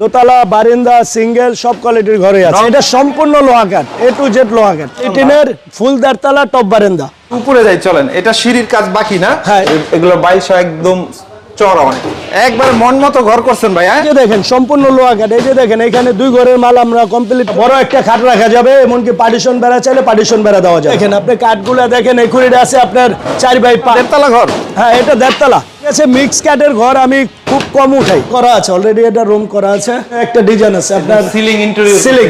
দোতলা বারিন্দা সিঙ্গেল সব কোয়ালিটির ঘরে আছে। এটা সম্পূর্ণ লোহা কাঠ এ টু জেড লোহা কাঠ টিনের ফুল দেড়তলা টপ বারিন্দা। উপরে যাই চলেন। এটা সিঁড়ির কাজ বাকি না? হ্যাঁ। এগুলো বাইশ একদম চড়া অনেক। একবার মন মতো ঘর করছেন ভাই হ্যাঁ? এই যে দেখেন সম্পূর্ণ লোহা কাঠ এই যে দেখেন এখানে দুই ঘরের মাল আমরা কমপ্লিট বড় একটা খাট রাখা যাবে এমনকি পার্টিশন বেড়া চাইলে পার্টিশন বেড়া দেওয়া যাবে। দেখেন আপনি কাঠগুলো দেখেন এই আছে আপনার চার বাই পাঁচ। দেড়তলা ঘর? হ্যাঁ এটা দেড়তলা। আছে মিক্স ক্যাটের ঘর আমি খুব কম উঠাই। করা আছে অলরেডি এটা রুম করা আছে। একটা ডিজাইন আছে আপনার সিলিং ইন্টেরিয়র সিলিং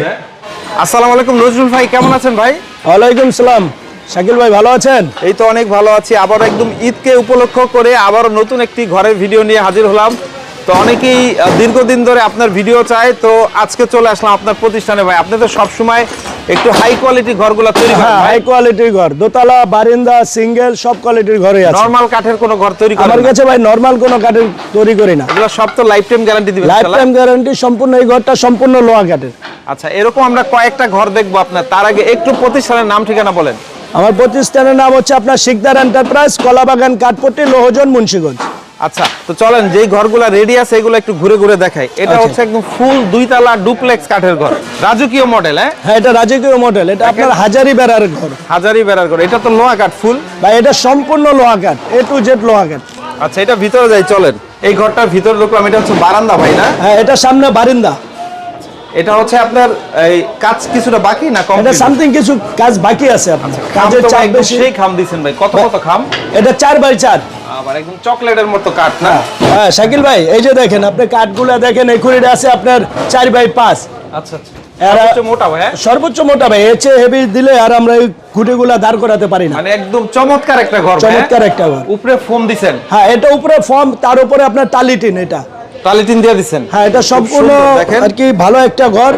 আসসালামু আলাইকুম নজরুল ভাই কেমন আছেন ভাই? ওয়ালাইকুম সালাম। শাকিল ভাই ভালো আছেন? এই তো অনেক ভালো আছি। আবার একদম ঈদকে উপলক্ষ করে আবারও নতুন একটি ঘরের ভিডিও নিয়ে হাজির হলাম। তো অনেকেই দীর্ঘদিন ধরে আপনার ভিডিও চায় তো আজকে চলে আসলাম আপনার প্রতিষ্ঠানে ভাই। আপনি তো সবসময় একটু হাই কোয়ালিটি ঘরগুলো তৈরি করেন হ্যাঁ হাই কোয়ালিটির ঘর। দোতলা বারিন্দা সিঙ্গেল সব কোয়ালিটির ঘরে আছে। নরমাল কাঠের কোনো ঘর তৈরি করেন আমার কাছে ভাই নরমাল কোনো কাঠের তৈরি করি না। এগুলো সব তো লাইফ টাইম গ্যারান্টি দিবেন লাইফ টাইম গ্যারান্টি সম্পূর্ণ এই ঘরটা সম্পূর্ণ লোহা কাঠের। আচ্ছা এরকম আমরা কয়েকটা ঘর দেখব আপনার। তার আগে একটু প্রতিষ্ঠানের নাম ঠিকানা বলেন। আমার প্রতিষ্ঠানের নাম হচ্ছে আপনার শিকদার এন্টারপ্রাইজ কলাবাগান কাঠপট্টি লোহজন মুন্সিগঞ্জ। আচ্ছা তো চলেন যেই ঘরগুলো রেডি আছে এগুলো একটু ঘুরে ঘুরে দেখাই। এটা আচ্ছা। হচ্ছে একদম ফুল দুই তালা ডুপ্লেক্স কাঠের ঘর। রাজকীয় মডেল হ্যাঁ? হ্যাঁ এটা রাজকীয় মডেল এটা আপনার হাজারি বেড়ার ঘর। হাজারি বেড়ার ঘর এটা তো লোহা কাঠ ফুল ভাই এটা সম্পূর্ণ লোহা কাঠ এ টু জেড লোহা কাঠ। আচ্ছা এটা ভিতরে যাই চলেন। এই ঘরটার ভিতরে ঢুকলাম এটা হচ্ছে বারান্দা ভাই না? হ্যাঁ এটা সামনে বারান্দা। এটা হচ্ছে আপনার এই কাজ কিছুটা বাকি না কম এটা সামথিং কিছু কাজ বাকি আছে আপনার কাজের চাপ বেশি। খাম দিছেন ভাই কত কত খাম? এটা চার বাই চার। আবার একদম চকলেটের মতো কাঠ না? হ্যাঁ শাকিল ভাই এই যে দেখেন আপনি কাঠগুলো দেখেন এই কুড়িটা আছে আপনার চার বাই পাঁচ। আচ্ছা আচ্ছা। হ্যাঁ? সর্বোচ্চ মোটা ভাই এর চেয়ে হেভি দিলে আর আমরা এই খুঁটিগুলা দাঁড় করাতে পারি না। মানে একদম চমৎকার একটা ঘর হ্যাঁ? চমৎকার একটা ঘর। উপরে ফোম দিছেন? হ্যাঁ এটা উপরে ফর্ম তার উপরে আপনার টালিটিন এটা। টালিটিন দিয়ে দিছেন? হ্যাঁ এটা সম্পূর্ণ আর কি ভালো একটা ঘর।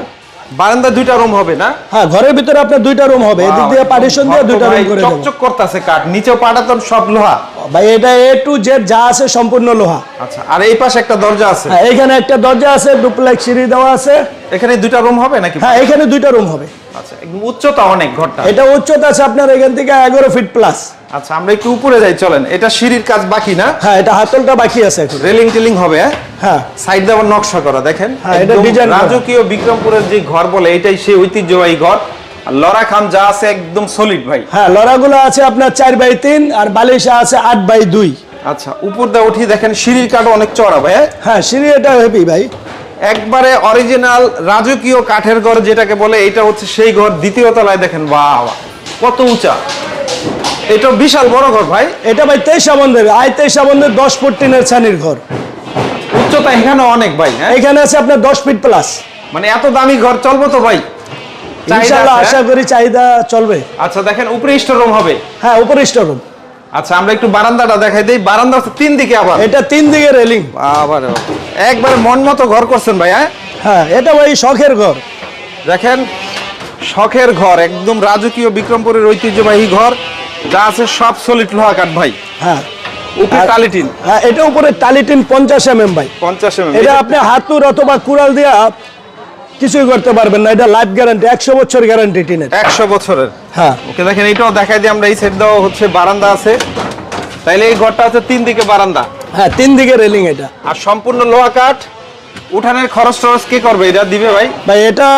বারান্দা দুইটা রুম হবে না? হ্যাঁ ঘরের ভিতরে আপনার দুইটা রুম হবে এদিক দিয়ে পার্টিশন দিয়ে দুইটা রুম করে চকচক করতেছে কাঠ নিচেও পাটাতন সব লোহা। ভাই এটা এ টু জেড যা আছে সম্পূর্ণ লোহা। আচ্ছা আর এই পাশে একটা দরজা আছে। হ্যাঁ এখানে একটা দরজা আছে ডুপ্লেক্স সিঁড়ি দেওয়া আছে। এখানে দুইটা রুম হবে নাকি? হ্যাঁ এখানে দুইটা রুম হবে। আচ্ছা উচ্চতা অনেক ঘরটা। এটা উচ্চতা আছে আপনার এখান থেকে এগারো ফিট প্লাস আচ্ছা আমরা একটু উপরে যাই চলেন। এটা সিঁড়ির কাজ বাকি না? হ্যাঁ এটা হাতলটা বাকি আছে এখন। রেলিং টেলিং হবে হ্যাঁ? সাইড দিয়ে আবার নকশা করা দেখেন। হ্যাঁ, এটা করা। রাজকীয় বিক্রমপুরের যে ঘর বলে এটাই সেই ঐতিহ্যবাহী ঘর। আর লড়া খাম যা আছে একদম সলিড ভাই। হ্যাঁ লড়াগুলো আছে আপনার চার বাই তিন আর বালিশা আছে আট বাই দুই। আচ্ছা উপর দিয়ে উঠি দেখেন সিঁড়ির কাঠ অনেক চড়া ভাই হ্যাঁ? হ্যাঁ সিঁড়ি এটা হেভি ভাই। একবারে অরিজিনাল রাজকীয় কাঠের ঘর যেটাকে বলে এটা হচ্ছে সেই ঘর। দ্বিতীয় তলায় দেখেন বাহ বাহ, কত উঁচা। এটা বিশাল বড় ঘর ভাই। এটা ভাই তেইশ আবন্ধের আয় তেইশ আবন্ধের দশ ফুট টিনের ছানির ঘর। উচ্চতা এখানে অনেক ভাই হ্যাঁ? এখানে আছে আপনার দশ ফিট প্লাস মানে এত দামি ঘর চলবো তো ভাই? চাহিদা আশা হ্যাঁ? করি চাহিদা চলবে। আচ্ছা দেখেন উপরে স্টোর রুম হবে? হ্যাঁ উপরে স্টোরুম আচ্ছা আমরা একটু বারান্দাটা দেখাই দিই। বারান্দা তিন দিকে আবার। এটা তিন দিকে রেলিং আবার একবারে মন মতো ঘর করছেন ভাই হ্যাঁ? হ্যাঁ এটা ভাই শখের ঘর। দেখেন শখের ঘর একদম রাজকীয় বিক্রমপুরের ঐতিহ্যবাহী ঘর। যা আছে সব সলিড লোহা কাঠ ভাই। হ্যাঁ। উপরে টালিটিন। হ্যাঁ এটা উপরে টালিটিন ভাই। আপনি হাতুর অথবা কুড়াল দিয়া কিছুই করতে পারবেন না। এটা লাইফ গ্যারান্টি একশো বছর গ্যারান্টি টিনের। একশো বছরের। হ্যাঁ। ওকে দেখেন এইটাও দেখাই দিই আমরা। এই সাইড দেওয়া হচ্ছে বারান্দা আছে। তাইলে এই ঘরটা হচ্ছে তিন দিকে বারান্দা। হ্যাঁ তিন দিকে রেলিং এটা। আর সম্পূর্ণ লোহা কাঠ। উঠানের খরচ টরচ কে করবে? এটা দিবে ভাই? ভাই এটা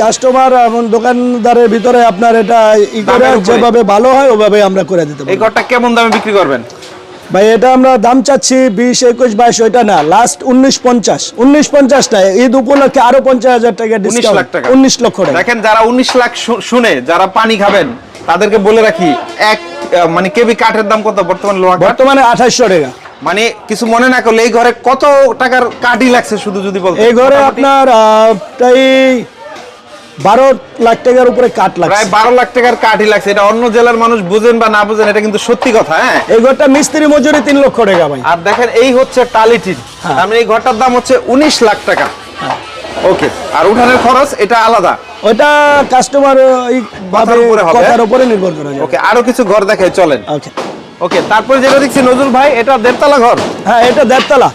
কাস্টমার এবং দোকানদারের ভিতরে আপনার এটা ই করে যেভাবে ভালো হয় ওভাবে আমরা করে দিতে এই পারি ঘরটা কেমন দামে বিক্রি করবেন? ভাই এটা আমরা দাম চাচ্ছি বিশ একুশ বাইশ ওইটা না লাস্ট উনিশ পঞ্চাশ। উনিশ পঞ্চাশটা ঈদ উপলক্ষে আরও পঞ্চাশ হাজার টাকা ডিসকাউন্ট উনিশ লক্ষ টাকা। দেখেন যারা উনিশ লাখ শুনে যারা পানি খাবেন তাদেরকে বলে রাখি এক মানে কেবি কাঠের দাম কত? বর্তমানে লোহা বর্তমানে আঠাশশো টাকা। মানে কিছু মনে না করলে এই ঘরে কত টাকার কাঠই লাগছে শুধু যদি বলতে এই ঘরে আপনার প্রায় বারো লাখ টাকার উপরে কাঠ প্রায় বারো লাখ টাকার কাঠই লাগছে। এটা অন্য জেলার মানুষ বুঝেন বা না বুঝেন এটা কিন্তু সত্যি কথা হ্যাঁ? এই ঘরটা মিস্ত্রি মজুরি তিন লক্ষ টাকা ভাই। আর দেখেন এই হচ্ছে টালিটিন হ্যাঁ। মানে এই ঘরটার দাম হচ্ছে উনিশ লাখ টাকা। ওকে আর উঠানের খরচ এটা আলাদা। ওটা কাস্টমার কথার উপরে হবে। কথার উপরে নির্ভর করা। ওকে আরও কিছু ঘর দেখাই চলেন। ওকে। ওকে তারপরে যেটা দেখছি নজরুল ভাই এটা দেড়তলা ঘর? হ্যাঁ এটা দেড়তলা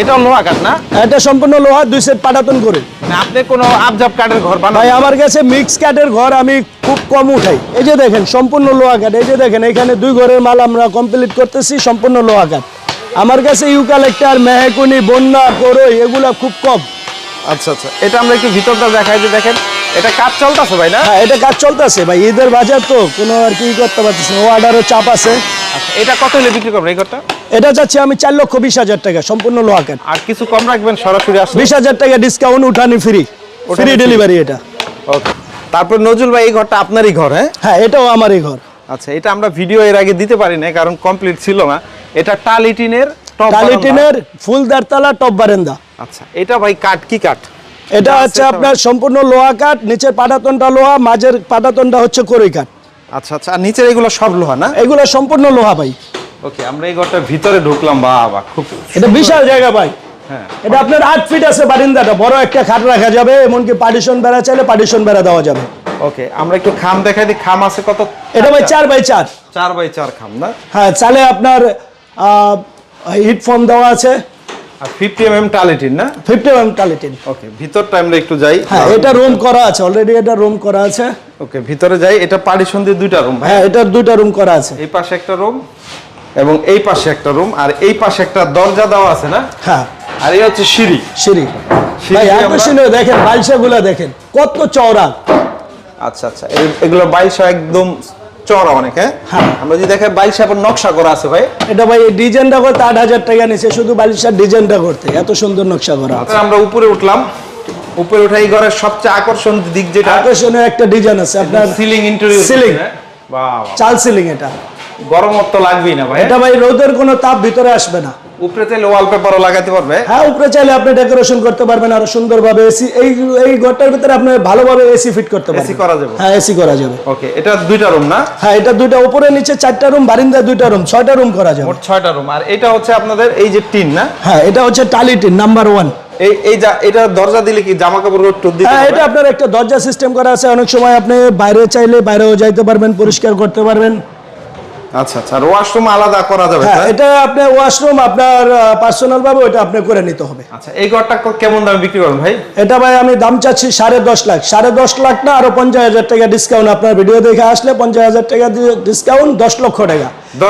এটাও লোহা কাঠ না? এটা সম্পূর্ণ লোহা দুই সেট পাটাতন করে। না, আপনি কোনো আবজাব কাঠের ঘর বানান? ভাই আমার কাছে মিক্স কাঠের ঘর আমি খুব কম উঠাই। এই যে দেখেন সম্পূর্ণ লোহা কাঠ। এই যে দেখেন এখানে দুই ঘরের মাল আমরা কমপ্লিট করতেছি সম্পূর্ণ লোহা কাঠ। আমার কাছে ইউকালেক্টার মেহেকুনি বন্যা করই এগুলা খুব কম। আচ্ছা আচ্ছা। এটা আমরা একটু ভিতরটা দেখাই যে দেখেন। এটা কাজ চলতেছে ভাই না? হ্যাঁ এটা কাজ চলতেছে ভাই। ঈদের বাজার তো কোনো আর কি করতে পারতেছি না। অর্ডারও চাপ আছে। আচ্ছা এটা কত হলে বিক্রি করবেন এই ঘরটা? এটা যাচ্ছে আমি চার লক্ষ বিশ হাজার টাকা সম্পূর্ণ লোহা কাঠ। আর কিছু কম রাখবেন সরাসরি আসলে বিশ হাজার টাকা ডিসকাউন্ট উঠানি ফ্রি ফ্রি ডেলিভারি এটা। ওকে তারপর নজরুল ভাই এই ঘরটা আপনারই ঘর হ্যাঁ? হ্যাঁ এটাও আমারই ঘর। আচ্ছা এটা আমরা ভিডিও এর আগে দিতে পারি না কারণ কমপ্লিট ছিল না। এটা টালিটিনের টপ কালিটিনের ফুল দারতলা টপ বারেন্দা। আচ্ছা এটা ভাই কাঠ কি কাঠ? এটা হচ্ছে আপনার সম্পূর্ণ লোহা কাঠ নিচের পাটাতনটা লোহা মাঝের পাটাতনটা হচ্ছে করই কাঠ। আচ্ছা আচ্ছা আর নিচের এগুলো সব লোহা না? এগুলো সম্পূর্ণ লোহা ভাই। ওকে আমরা এই ঘরটার ভিতরে ঢুকলাম বাবা খুব এটা বিশাল জায়গা ভাই। হ্যাঁ। এটা আপনার আট ফিট আছে বারিন্দাটা বড় একটা খাট রাখা যাবে এমনকি পার্টিশন বেড়া চাইলে পার্টিশন বেড়া দেওয়া যাবে। ওকে আমরা একটু খাম দেখাই দিই খাম আছে কত? এটা ভাই চার। বাই চার। চার বাই চার খাম না? হ্যাঁ চালে আপনার হিট ফর্ম দেওয়া আছে। আর ফিফটি এম এম টালিটিন না? ফিফটি এম কালিটিন ওকে ভিতরটা আমরা একটু যাই। হ্যাঁ এটা রুম করা আছে অলরেডি এটা রুম করা আছে। ওকে ভিতরে যাই এটা পার্টিশন দিয়ে দুইটা রুম হ্যাঁ এটার দুইটা রুম করা আছে। এই পাশে একটা রুম এবং এই পাশে একটা রুম আর এই পাশে একটা দরজা দেওয়া আছে না? হ্যাঁ। আর এই হচ্ছে সিঁড়ি। সিঁড়ি। ভাই দেখেন বালসাগুলো দেখেন কত চওড়া। আচ্ছা আচ্ছা এগুলো বাইশা একদম চড়া অনেক হ্যাঁ? হ্যাঁ। আমরা যদি বাইশা নকশা করা আছে ভাই। এটা ভাই ডিজাইনটা করতে আট হাজার টাকা শুধু বালিশার ডিজাইনটা করতে এত সুন্দর নকশা করা আছে। আমরা উপরে উঠলাম। উপরে উঠাই ঘরের সবচেয়ে আকর্ষণ দিক যেটা আকর্ষণীয় একটা ডিজাইন আছে আপনার সিলিং ইন্টেরিয়র সিলিং। বাহ চাল সিলিং এটা। গরম তো লাগবেই না ভাই। এটা ভাই রোদের কোনো তাপ ভিতরে আসবে না। উপরে চাইলে ওয়ালপেপারও লাগাতে পারবে। হ্যাঁ উপরে চাইলে আপনি ডেকোরেশন করতে পারবেন আরও সুন্দরভাবে এসি এই এই ঘরটার ভিতরে আপনি ভালোভাবে এসি ফিট করতে পারবেন। করা যাবে? হ্যাঁ এসি করা যাবে। ওকে এটা দুইটা রুম না? হ্যাঁ এটা দুইটা উপরে নিচে চারটা রুম বারিন্দা দুইটা রুম ছয়টা রুম করা যাবে। মোট ছয়টা রুম আর এটা হচ্ছে আপনাদের এই যে টিন না? হ্যাঁ এটা হচ্ছে টালিটিন নাম্বার ওয়ান এই এই এটা দরজা দিলে কি জামা কাপড় দিতে হ্যাঁ এটা আপনার একটা দরজা সিস্টেম করা আছে অনেক সময় আপনি বাইরে চাইলে বাইরেও যাইতে পারবেন পরিষ্কার করতে পারবেন। আচ্ছা আচ্ছা। আর ওয়াশরুম আলাদা করা যাবে হ্যাঁ এটা আপনার ওয়াশরুম আপনার পার্সোনাল ভাবে ওটা আপনি করে নিতে হবে। আচ্ছা এই ঘরটা কেমন দামে বিক্রি করবেন ভাই? এটা ভাই আমি দাম চাচ্ছি সাড়ে দশ লাখ। সাড়ে দশ লাখ না আরও পঞ্চাশ হাজার টাকা ডিসকাউন্ট আপনার ভিডিও দেখে আসলে পঞ্চাশ হাজার টাকা ডিসকাউন্ট দশ লক্ষ টাকা।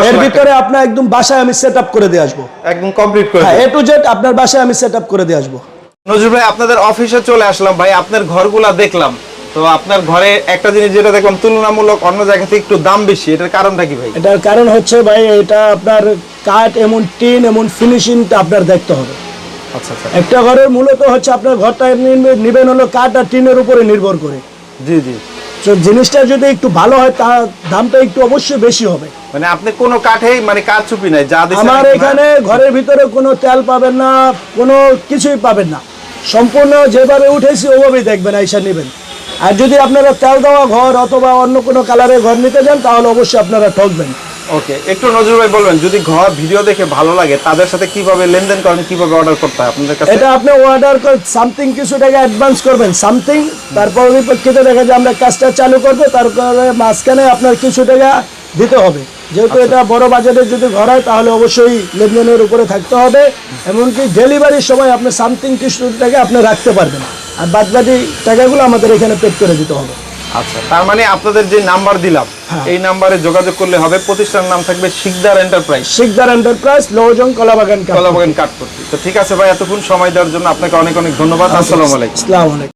এর ভিতরে আপনার একদম বাসায় আমি সেট আপ করে দিয়ে আসব। একদম কমপ্লিট করে এ টু জেড আপনার বাসায় আমি সেট আপ করে দিয়ে আসব। নজরুল ভাই আপনাদের অফিসে চলে আসলাম ভাই। আপনার ঘরগুলা দেখলাম। তো আপনার ঘরে একটা জিনিস যেটা দেখলাম তুলনামূলক অন্য জায়গা থেকে একটু দাম বেশি এটার কারণটা কি ভাই? এটার কারণ হচ্ছে ভাই এটা আপনার কাঠ এমন টিন এমন ফিনিশিংটা আপনার দেখতে হবে। আচ্ছা আচ্ছা। একটা ঘরের মূলত হচ্ছে আপনার ঘরটা নিবে- নিবেন হলো কাঠ আর টিনের উপরে নির্ভর করে। জি জি। তো জিনিসটা যদি একটু ভালো হয় তার দামটা একটু অবশ্যই বেশি হবে। মানে আপনি কোনো কাঠেই মানে কাঠ চুপি নাই যা আমার এখানে ঘরের ভিতরে কোনো তেল পাবেন না কোনো কিছুই পাবেন না। সম্পূর্ণ যেভাবে উঠেছি ওভাবেই দেখবেন আইসা নেবেন। আর যদি আপনারা তেল দেওয়া ঘর অথবা অন্য কোনো কালারের ঘর নিতে যান তাহলে অবশ্যই আপনারা ঠকবেন। ওকে একটু নজরুল ভাই বলবেন যদি ঘর ভিডিও দেখে ভালো লাগে তাদের সাথে কীভাবে লেনদেন করেন কীভাবে অর্ডার করতে হয় আপনাদের কাছে? এটা আপনি অর্ডার করে সামথিং কিছু টাকা অ্যাডভান্স করবেন সামথিং তারপর পরিপ্রেক্ষিতে দেখা যায় আমরা কাজটা চালু করব তারপরে মাঝখানে আপনার কিছু টাকা দিতে হবে। যেহেতু এটা বড় বাজেটের যদি ঘর হয় তাহলে অবশ্যই লেনদেনের উপরে থাকতে হবে এমনকি ডেলিভারির সময় আপনি সামথিং কিছু টাকা আপনি রাখতে পারবেন। আর বাদবাকি টাকাগুলো আমাদের এখানে পেড করে দিতে হবে। আচ্ছা তার মানে আপনাদের যে নাম্বার দিলাম হ্যাঁ। এই নাম্বারে যোগাযোগ করলে হবে প্রতিষ্ঠানের নাম থাকবে শিকদার এন্টারপ্রাইজ শিকদার এন্টারপ্রাইজ লোহজং কলাবাগান কলাবাগান কাঠ করতে তো ঠিক আছে ভাই এতক্ষণ সময় দেওয়ার জন্য আপনাকে অনেক অনেক ধন্যবাদ। আসসালামু আলাইকুম। আসসালামু আলাইকুম।